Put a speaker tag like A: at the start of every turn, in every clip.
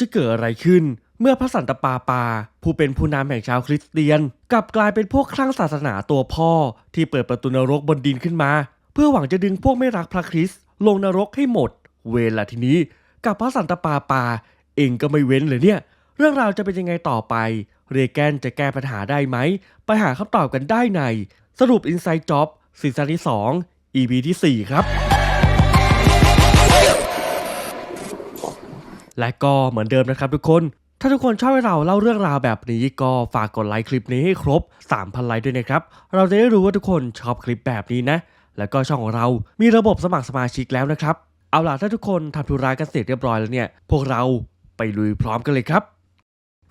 A: จะเกิดอะไรขึ้น เมื่อพระสันตะปาปา ผู้เป็นผู้นำแห่งชาวคริสเตียน กลับกลายเป็นพวกคลั่งศาสนาตัวพ่อ ที่เปิดประตูนรกบนดินขึ้นมา เพื่อหวังจะดึงพวกไม่รักพระคริสต์ลงนรกให้หมด เวลาทีนี้กับพระสันตะปาปา เองก็ไม่เว้นเลยเนี่ย เรื่องราวจะเป็นยังไงต่อไป เรแกนจะแก้ปัญหาได้ไหม ไปหาคำตอบกันได้ใน สรุป Inside Job ซีซั่นที่ 2 EP ที่ 4 ครับ และก็เหมือนเดิมนะครับทุกคน ถ้าทุกคนชอบให้เราเล่าเรื่องราวแบบนี้ก็ฝากกดไลค์คลิปนี้ให้ครบ 3,000 ไลค์ด้วยนะครับ เราจะได้รู้ว่าทุกคนชอบคลิปแบบนี้นะ แล้วก็ช่องของเรามีระบบสมัครสมาชิกแล้วนะครับ เอาล่ะถ้าทุกคนทำธุระกันเสร็จเรียบร้อยแล้วเนี่ย พวกเราไปลุยพร้อมกันเลยครับ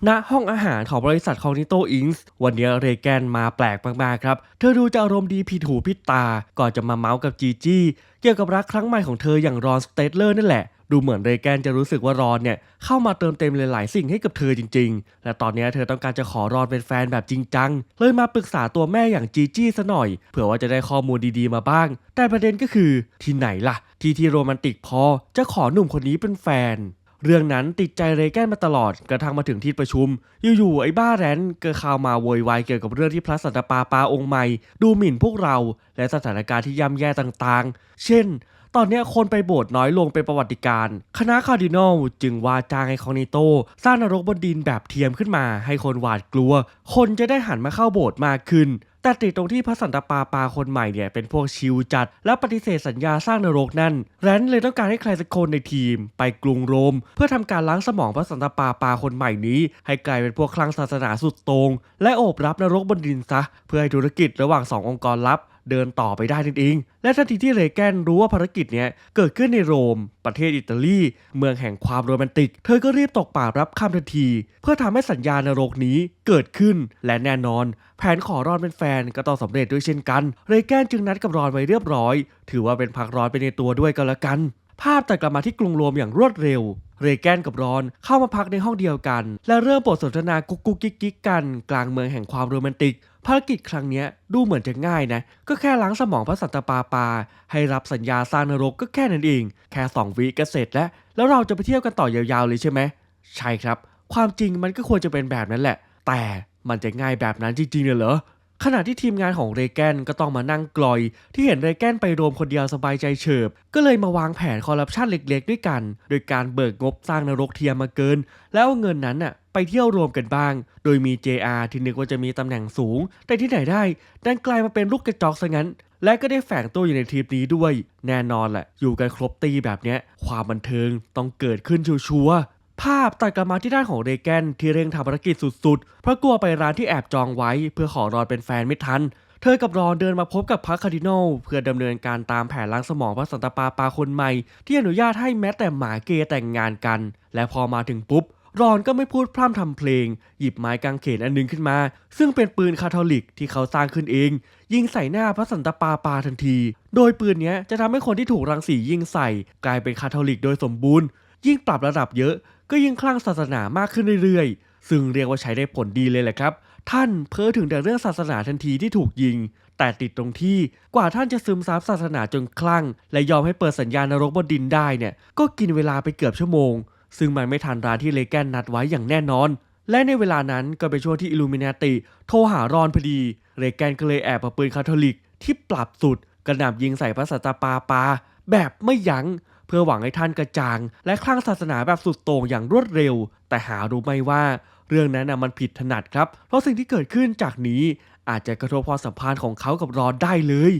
A: ณห้องอาหารของบริษัทคอ g นิโตอิงส์วันนี้เรแกนมาแปลกมากๆครับ เธอดูจะอารมณ์ดีผิดหูผิดตา ก่อนจะมาเมาส์กับจีจี้ เกี่ยวกับรักครั้งใหม่ของเธออย่างรอนสเตเลอร์นั่นแหละ ดูเหมือนเรแกนจะรู้สึกว่ารอนเนี่ยเข้ามาเติมเต็มหลายๆสิ่งให้กับเธอจริง ๆ และตอนนี้เธอต้องการจะขอรอนเป็นแฟนแบบจริงจัง เลยมาปรึกษาตัวแม่อย่างจีจี้ซะหน่อย เผื่อว่าจะได้ข้อมูลดีๆมาบ้าง แต่ประเด็นก็คือที่ไหนล่ะ ที่ที่โรแมนติกพอจะขอหนุ่มคนนี้เป็นแฟน เรื่องนั้นติดใจเรแกนมาตลอดกระทั่งมาถึงที่ประชุม อยู่ๆไอ้บ้าแรนเกิดข่าวมาโวยวายเกี่ยวกับเรื่องที่พระสันตปาปาองค์ใหม่ ดูหมิ่นพวกเรา และสถานการณ์ที่ย่ำแย่ต่างๆ เช่น ตอนนี้คนไปโบสถ์น้อยลงเป็นประวัติการณ์คณะคาร์ดินัลจึงว่าจ้างให้คอนิโต สร้างนรกบนดินแบบเทียมขึ้นมา ให้คนหวาดกลัว คนจะได้หันมาเข้าโบสถ์มากขึ้น แต่ติดตรงที่พระสันตะปาปาคนใหม่เนี่ยเป็นพวกชิวจัด และปฏิเสธสัญญาสร้างนรกนั่นแรนเลยต้องการให้ใครสักคนในทีม ไปกรุงโรม เพื่อทำการล้างสมองพระสันตะปาปาคนใหม่นี้ ให้กลายเป็นพวกคลั่งศาสนาสุดโตรง และโอบรับนรกบนดินซะ เพื่อให้ธุรกิจระหว่างสององค์กรลับ เดินต่อไปได้นั่นเองและทันทีที่เรแกนรู้ว่าภารกิจเนี้ยเกิดขึ้นในโรม ประเทศอิตาลี เมืองแห่งความโรแมนติก เธอก็รีบตกปารับคำทันที เพื่อทำให้สัญญานรกนี้เกิดขึ้น และแน่นอน แผนขอรอนเป็นแฟนก็ต้องสำเร็จด้วยเช่นกัน เรแกนจึงนัดกับรอนไว้เรียบร้อยถือว่าเป็นพักร้อนไปในตัวด้วยก็แล้วกัน ภาพแตัดกลับมาที่กรุงโรมอย่างรวดเร็ว เรแกนกับรอนเข้ามาพักในห้องเดียวกัน และเริ่มบทสนทนากุ๊กกุ๊กกิ๊กกิ๊กกันกลางเมืองแห่งความโรแมนติก ภารกิจครั้งนี้ดูเหมือนจะง่ายนะ ก็แค่ล้างสมองพระสันตปาปา ให้รับสัญญาสร้างนรกก็แค่นั้นเอง แค่สองวิก็เสร็จแล้ว แล้วเราจะไปเที่ยวกันต่อยาวๆเลยใช่ไหมใช่ครับ ความจริงมันก็ควรจะเป็นแบบนั้นแหละ แต่มันจะง่ายแบบนั้นจริงๆเลยเหรอ ขณะที่ทีมงานของเรแกนก็ต้องมานั่งกลอย ที่เห็นเรแกนไปรวมคนเดียวสบายใจเฉิบ ก็เลยมาวางแผนคอร์รัปชันเล็กๆ ด้วยกัน โดยการเบิกงบสร้างนรกเทียมมาเกิน แล้วเงินนั้นน่ะไปเที่ยวรวมกันบ้าง โดยมี JR ที่นึกว่าจะมีตำแหน่งสูง แต่ที่ไหนได้ดันกลายมาเป็นลูกกระจอกซะงั้น และก็ได้แฝงตัวอยู่ในทีมนี้ด้วย แน่นอนแหละอยู่กันครบตีแบบเนี้ยความบันเทิงต้องเกิดขึ้นชัวร์ ภาพตัดกลับมาที่ด้านของเรแกนที่เร่งทำภารกิจสุดๆ เพราะกลัวไปร้านที่แอบจองไว้ เพื่อขอรอนเป็นแฟนไม่ทัน เธอกับรอนเดินมาพบกับพระคาร์ดินัลเพื่อดำเนินการตามแผนล้างสมองพระสันตปาปาคนใหม่ ที่อนุญาตให้แม้แต่หมาเกย์แต่งงานกัน และพอมาถึงปุ๊บ รอนก็ไม่พูดพร่ำทำเพลง หยิบไม้กางเขนอันหนึงขึ้นมา ซึ่งเป็นปืนคาทอลิกที่เขาสร้างขึ้นเอง ยิงใส่หน้าพระสันตปาปาทันที โดยปืนนี้จะทำให้คนที่ถูกรังสียิงใส่ กลายเป็นคาทอลิกโดยสมบูรณ์ยิ่งปรับระดับเยอะ ก็ยิ่งคลั่งศาสนามากขึ้นเรื่อยๆ ซึ่งเรียกว่าใช้ได้ผลดีเลยแหละครับ ท่านเพ้อถึงแต่เรื่องศาสนาทันทีที่ถูกยิง แต่ติดตรงที่กว่าท่านจะซึมซับศาสนาจนคลั่ง และยอมให้เปิดสัญญาณนรกบนดินได้เนี่ย ก็กินเวลาไปเกือบชั่วโมง ซึ่งมันไม่ทันร้านที่เลแกนนัดไว้อย่างแน่นอน และในเวลานั้นก็เป็นช่วงที่อิลูมินาติโทรหารอนพอดีเรแกนก็เลยแอบเอาปืนคาทอลิกที่ปรับสุดกระหน่ำยิงใส่พระสันตะปาปาแบบไม่ยัง้ง เพื่อหวังให้ท่านกระจ่าง และคลั่งศาสนาแบบสุดโต่งอย่างรวดเร็ว แต่หารู้ไหมว่าเรื่องนั้นนะมันผิดถนัดครับ เพราะสิ่งที่เกิดขึ้นจากนี้ อาจจะกระทบความสัมพันธ์ของเขากับรอได้เลย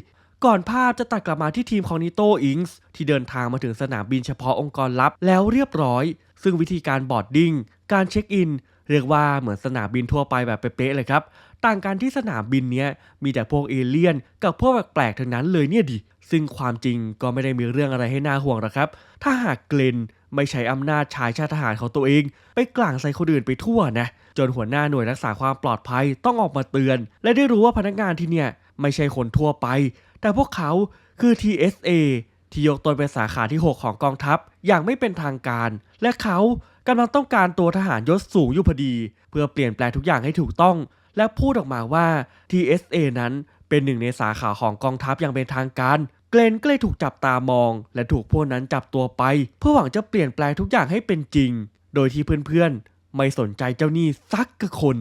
A: ก่อนภาพจะตัดกลับมาที่ทีมคอ g นิโตอิงส์ที่เดินทางมาถึงสนามบินเฉพาะองค์กรลับแล้วเรียบร้อย ซึ่งวิธีการบอร์ดดิ้ง การเช็คอิน เรียกว่าเหมือนสนามบินทั่วไปแบบเป๊ะเลยครับ ต่างกันที่สนามบินเนี้ยมีแต่พวกเอเลี่ยน กับพวกแปลกๆทั้งนั้นเลยเนี่ยดิ ซึ่งความจริงก็ไม่ได้มีเรื่องอะไรให้น่าห่วงหรอกครับ ถ้าหากเกลนไม่ใช้อำนาจชายชาติทหารของตัวเอง ไปกลางใส่คนอื่นไปทั่วนะ จนหัวหน้าหน่วยรักษาความปลอดภัยต้องออกมาเตือน และได้รู้ว่าพนักงานที่เนี่ยไม่ใช่คนทั่วไป แต่พวกเขาคือ TSA ที่ยกตนเป็นสาขาที่ 6 ของกองทัพ อย่างไม่เป็นทางการ และเขากำลังต้องการตัวทหารยศสูงอยู่พอดี เพื่อเปลี่ยนแปลงทุกอย่างให้ถูกต้อง และพูดออกมาว่า TSA นั้นเป็นหนึ่งในสาขาของกองทัพอย่างเป็นทางการ เกรนก็เลยถูกจับตามอง และถูกพวกนั้นจับตัวไป เพื่อหวังจะเปลี่ยนแปลงทุกอย่างให้เป็นจริง โดยที่เพื่อนๆ ไม่สนใจเจ้าหนี้สักกะคน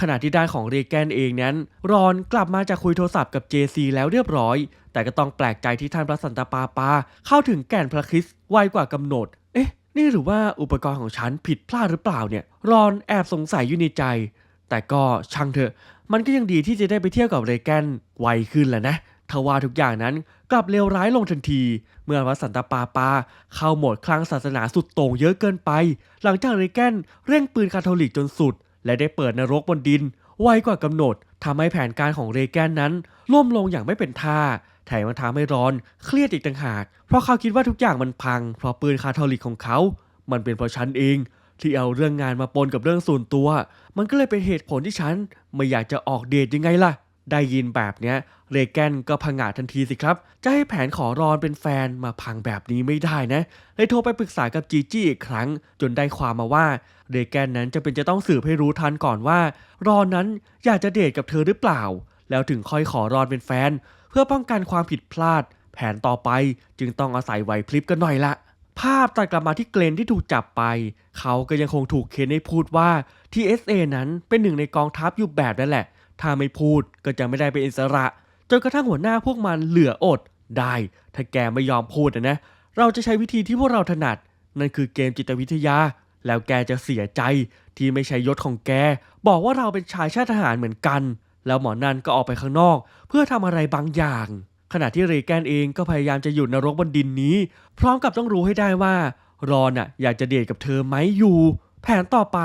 A: ขณะที่ด้านของเรแกนเองนั้น รอนกลับมาจากคุยโทรศัพท์กับ JC แล้วเรียบร้อย แต่ก็ต้องแปลกใจที่ท่านพระสันตะปาปา เข้าถึงแก่นพระคริสต์ไวกว่ากำหนด เอ๊ะ นี่หรือว่าอุปกรณ์ของฉันผิดพลาดหรือเปล่าเนี่ย รอนแอบสงสัยอยู่ในใจ แต่ก็ช่างเถอะ มันก็ยังดีที่จะได้ไปเที่ยวกับเรแกนไวขึ้นแหละนะทว่าทุกอย่างนั้นกลับเลวร้ายลงทันที เมื่อพระสันตปาปา เข้าโหมดคลังศาสนาสุดโต่งเยอะเกินไป หลังจากเรแกนเร่งปืนคาทอลิกจนสุด และได้เปิดนรกบนดิน ไวกว่ากำหนดทำให้แผนการของเรแกนนั้นล่มลงอย่างไม่เป็นท่าแถมมันทำให้ร้อนเครียดอีกต่างหาก เพราะเขาคิดว่าทุกอย่างมันพัง เพราะปืนคาทอลิกของเขา มันเป็นเพราะฉันเอง ที่เอาเรื่องงานมาปนกับเรื่องส่วนตัว มันก็เลยเป็นเหตุผลที่ฉันไม่อยากจะออกเดทยังไงล่ะ ได้ยินแบบเนี้ยเรแกนก็พังงาดทันทีสิครับ จะให้แผนขอรอนเป็นแฟนมาพังแบบนี้ไม่ได้นะ เลยโทรไปปรึกษากับจีจี้อีกครั้ง จนได้ความมาว่าเรแกนนั้นจะเป็นจะต้องสืบให้รู้ทันก่อนว่า รอนนั้นอยากจะเดทกับเธอหรือเปล่า แล้วถึงค่อยขอรอนเป็นแฟน เพื่อป้องกันความผิดพลาด แผนต่อไปจึงต้องอาศัยไหวพลิบกันหน่อยละ ภาพตัดกลับมาที่เกรนที่ถูกจับไป เขาก็ยังคงถูกเค้นให้พูดว่า TSA นั้นเป็นหนึ่งในกองทัพอยู่แบบนั่นแหละ ถ้าไม่พูดก็จะไม่ได้เป็นอิสระ จนกระทั่งหัวหน้าพวกมันเหลืออด ได้ ถ้าแกไม่ยอมพูดนะนะเราจะใช้วิธีที่พวกเราถนัด นั่นคือเกมจิตวิทยา แล้วแกจะเสียใจที่ไม่ใช่ยศของแก บอกว่าเราเป็นชายชาติทหารเหมือนกัน แล้วหมอนันก็ออกไปข้างนอก เพื่อทำอะไรบางอย่าง ขณะที่เรแกนเองก็พยายามจะหยุดนรกบนดินนี้ พร้อมกับต้องรู้ให้ได้ว่ารอนอะอยากจะเดทกับเธอไหมอยู่ แผนต่อไป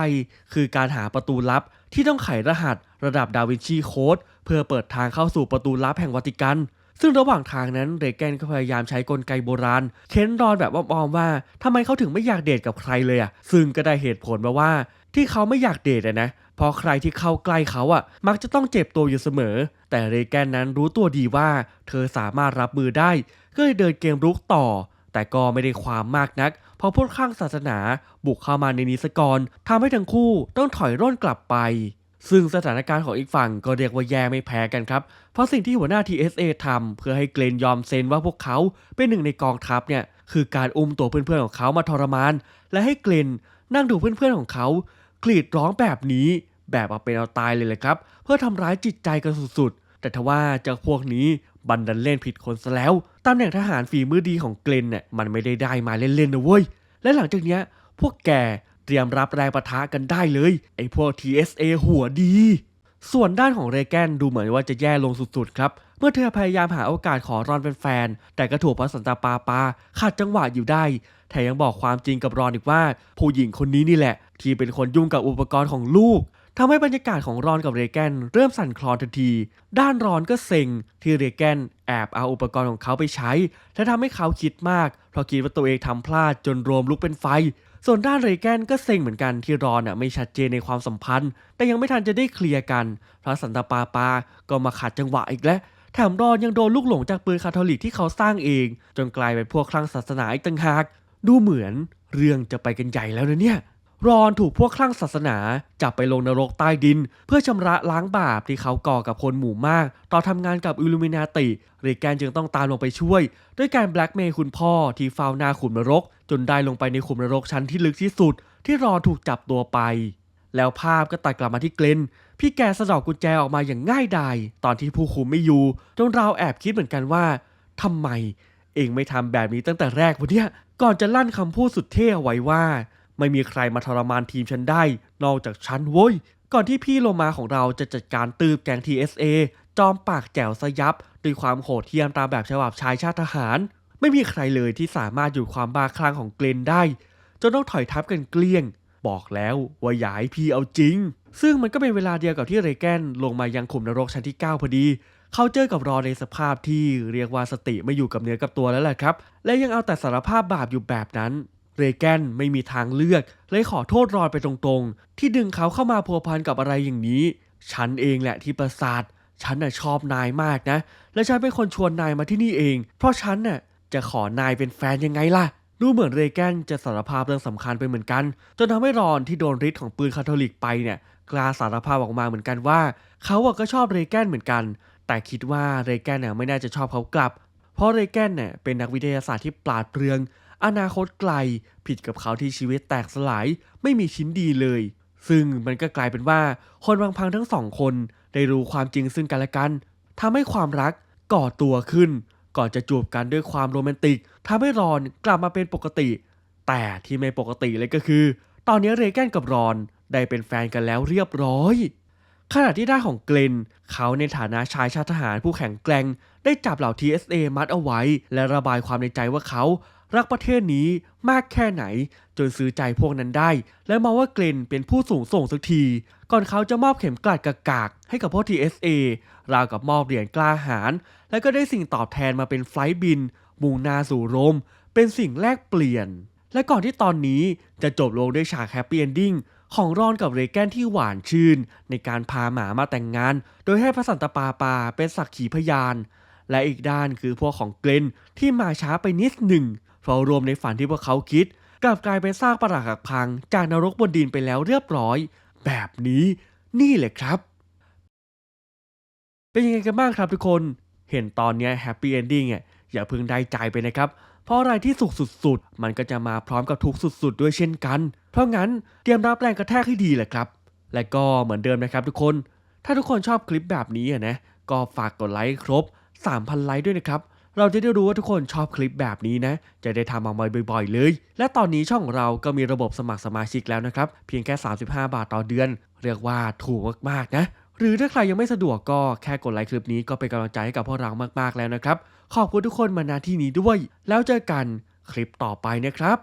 A: คือการหาประตูลับที่ต้องไขรหัสระดับดาวินชีโค้ดเพื่อเปิดทางเข้าสู่ประตูลับแห่งวัติกัน ซึ่งระหว่างทางนั้นเรแกนก็พยายามใช้กลไกโบราณ เค้นรอนแบบอ้อมๆว่าทำไมเขาถึงไม่อยากเดทกับใครเลยอะซึ่งก็ได้เหตุผลมาว่าที่เขาไม่อยากเดทอะนะ เพราะใครที่เข้าใกล้เขาอะ มักจะต้องเจ็บตัวอยู่เสมอ แต่เรแกนนั้นรู้ตัวดีว่า เธอสามารถรับมือได้ ก็เลยเดินเกมรุกต่อ แต่ก็ไม่ได้ความมากนัก เพราะพวกข้างศาสนาบุกเข้ามาในนิสกรทำให้ทั้งคู่ต้องถอยร่นกลับไปซึ่งสถานการณ์ของอีกฝั่งก็เรียกว่าแย่ไม่แพ้กันครับ เพราะสิ่งที่หัวหน้า TSA ทำเพื่อให้เกรนยอมเซ็นว่าพวกเขาเป็นหนึ่งในกองทัพเนี่ย คือการอุ้มตัวเพื่อนๆของเขามาทรมาน และให้เกรนนั่งดูเพื่อนๆของเขา กรีดร้องแบบนี้ แบบเอาเป็นเอาตายเลยเลยครับ เพื่อทำร้ายจิตใจกันสุดๆ แต่ทว่าจากพวกนี้บันดันเล่นผิดคนซะแล้วตำแหน่งทหารฝีมือดีของเกรนเนี่ยมันไม่ได้ได้มาเล่นๆนะเว้ย และหลังจากเนี้ยพวกแกเตรียมรับแรงประทะกันได้เลย ไอ้พวก TSA หัวดี ส่วนด้านของเรแกนดูเหมือนว่าจะแย่ลงสุดๆครับ เมื่อเธอพยายามหาโอกาสขอรอนเป็นแฟน แต่ก็ถูกพระสันตะปาปาขัดจังหวะอยู่ได้ แถมยังบอกความจริงกับรอนอีกว่า ผู้หญิงคนนี้นี่แหละ ที่เป็นคนยุ่งกับอุปกรณ์ของลูกทำให้บรรยากาศของรอนกับเรแกนเริ่มสั่นคลอนทันที ด้านรอนก็เซ็งที่เรแกนแอบเอาอุปกรณ์ของเขาไปใช้ และทำให้เขาคิดมาก เพราะคิดว่าตัวเองทำพลาดจนรวมลุกเป็นไฟ ส่วนด้านเรแกนก็เซ็งเหมือนกันที่รอนอะไม่ชัดเจนในความสัมพันธ์ แต่ยังไม่ทันจะได้เคลียร์กัน พระสันตปาปา ก็มาขัดจังหวะอีกแล้ว แถมรอนยังโดนลูกหลงจากปืนคาทอลิกที่เขาสร้างเอง จนกลายเป็นพวกคลั่งศาสนาอีกต่างหาก ดูเหมือนเรื่องจะไปกันใหญ่แล้วนะเนี่ย รอนถูกพวกคลั่งศาสนาจับไปลงนรกใต้ดิน เพื่อชำระล้างบาปที่เขาก่อกับคนหมู่มากตอนทำงานกับอิลูมินาติเรแกนจึงต้องตามลงไปช่วย ด้วยการแบล็กเมย์คุณพ่อที่เฝ้าหน้าขุมนรก จนได้ลงไปในขุมนรกชั้นที่ลึกที่สุด ที่รอนถูกจับตัวไป แล้วภาพก็ตัดกลับมาที่เกลนพี่แกสะดอกกุญแจออกมาอย่างง่ายดายตอนที่ผู้คุมไม่อยู่จนเราแอบคิดเหมือนกันว่าทำไม เองไม่ทำแบบนี้ตั้งแต่แรกวะเนี่ย ก่อนจะลั่นคำพูดสุดเท่เอาไว้ว่า ไม่มีใครมาทรมานทีมฉันได้ นอกจากฉันโว้ย ก่อนที่พี่โลมาของเราจะจัดการตืบแกง TSA จอมปากแจ๋วสยับด้วยความโหดเหี้ยมตามแบบฉบับชายชาติทหาร ไม่มีใครเลยที่สามารถหยุดความบ้าคลั่งของเกรนได้จนต้องถอยทับกันเกลี้ยง บอกแล้วว่าอย่าให้พี่เอาจริง ซึ่งมันก็เป็นเวลาเดียวกับที่เรแกนลงมายังขุมนรกชั้นที่ 9 พอดี เขาเจอกับรอในสภาพที่เรียกว่าสติไม่อยู่กับเนื้อกับตัวแล้วแหละครับ และยังเอาแต่สารภาพบาปอยู่แบบนั้น เรแกนไม่มีทางเลือก เลยขอโทษรอนไปตรงๆ ที่ดึงเขาเข้ามาพัวพันกับอะไรอย่างนี้ ฉันเองแหละที่ประสาท ฉันน่ะชอบนายมากนะ และฉันเป็นคนชวนนายมาที่นี่เอง เพราะฉันน่ะจะขอนายเป็นแฟนยังไงล่ะดูเหมือนเรแกนจะสารภาพเรื่องสำคัญไปเหมือนกัน จนทำให้รอนที่โดนฤทธิ์ของปืนคาทอลิกไปเนี่ยกล้าสารภาพออกมาเหมือนกันว่า เขาอะก็ชอบเรแกนเหมือนกัน แต่คิดว่าเรแกนเนี่ยไม่น่าจะชอบเขากลับ เพราะเรแกนเนี่ยเป็นนักวิทยาศาสตร์ที่ปราดเปรื่อง อนาคตไกล ผิดกับเขาที่ชีวิตแตกสลาย ไม่มีชิ้นดีเลย ซึ่งมันก็กลายเป็นว่าคนบางพังทั้งสองคนได้รู้ความจริงซึ่งกันและกันทำให้ความรักก่อตัวขึ้น ก่อนจะจูบกันด้วยความโรแมนติกทำให้รอนกลับมาเป็นปกติ แต่ที่ไม่ปกติเลยก็คือ ตอนนี้เรแกนกับรอนได้เป็นแฟนกันแล้วเรียบร้อย ขณะที่ด้านของเกลนเขาในฐานะชายชาติทหารผู้แข็งแกร่ง ได้จับเหล่า TSA มัดเอาไว้ และระบายความในใจว่าเขารักประเทศนี้มากแค่ไหน จนซื้อใจพวกนั้นได้ และมองว่าเกลนเป็นผู้สูงส่งสักที ก่อนเขาจะมอบเข็มกลัดกากากให้กับพวก TSA ราวกับมอบเหรียญกล้าหาญและก็ได้สิ่งตอบแทนมาเป็นไฟล์บิน มุ่งหน้าสู่โรม เป็นสิ่งแลกเปลี่ยน และก่อนที่ตอนนี้จะจบลงด้วยฉากแฮปปี้เอนดิ้ง ของรอนกับเรแกนที่หวานชื่น ในการพาหมามาแต่งงาน โดยให้พระสันตปาปาเป็นสักขีพยาน และอีกด้านคือพวกของเกลนที่มาช้าไปนิดหนึ่งเพราะรวมในฝันที่พวกเขาคิดกลับกลายเป็นซากปรักหักพัง จากนรกบนดินไปแล้วเรียบร้อย แบบนี้นี่แหละครับ เป็นยังไงกันบ้างครับทุกคน เห็นตอนนี้แฮปปี้เอนดิ้งอะอย่าเพิ่งได้ใจไปนะครับ เพราะอะไรที่สุขสุดๆ มันก็จะมาพร้อมกับทุกสุดๆ ด้วยเช่นกัน เพราะงั้นเตรียมรับแรงกระแทกให้ดีแหละครับ และก็เหมือนเดิมนะครับทุกคน ถ้าทุกคนชอบคลิปแบบนี้อะนะก็ฝากกดไลค์ครบ 3,000 ไลค์ด้วยนะครับ เราจะได้รู้ว่าทุกคนชอบคลิปแบบนี้นะ จะได้ทำออกมาบ่อยๆ เลย และตอนนี้ช่องของเราก็มีระบบสมัครสมาชิกแล้วนะครับ เพียงแค่ 35 บาทต่อเดือน เรียกว่าถูกมากๆนะ หรือถ้าใครยังไม่สะดวกก็แค่กดไลค์คลิปนี้ก็เป็นกำลังใจให้กับพวกเรามากๆแล้วนะครับ ขอบคุณทุกคนมาณที่นี้ด้วย แล้วเจอกันคลิปต่อไปนะครับ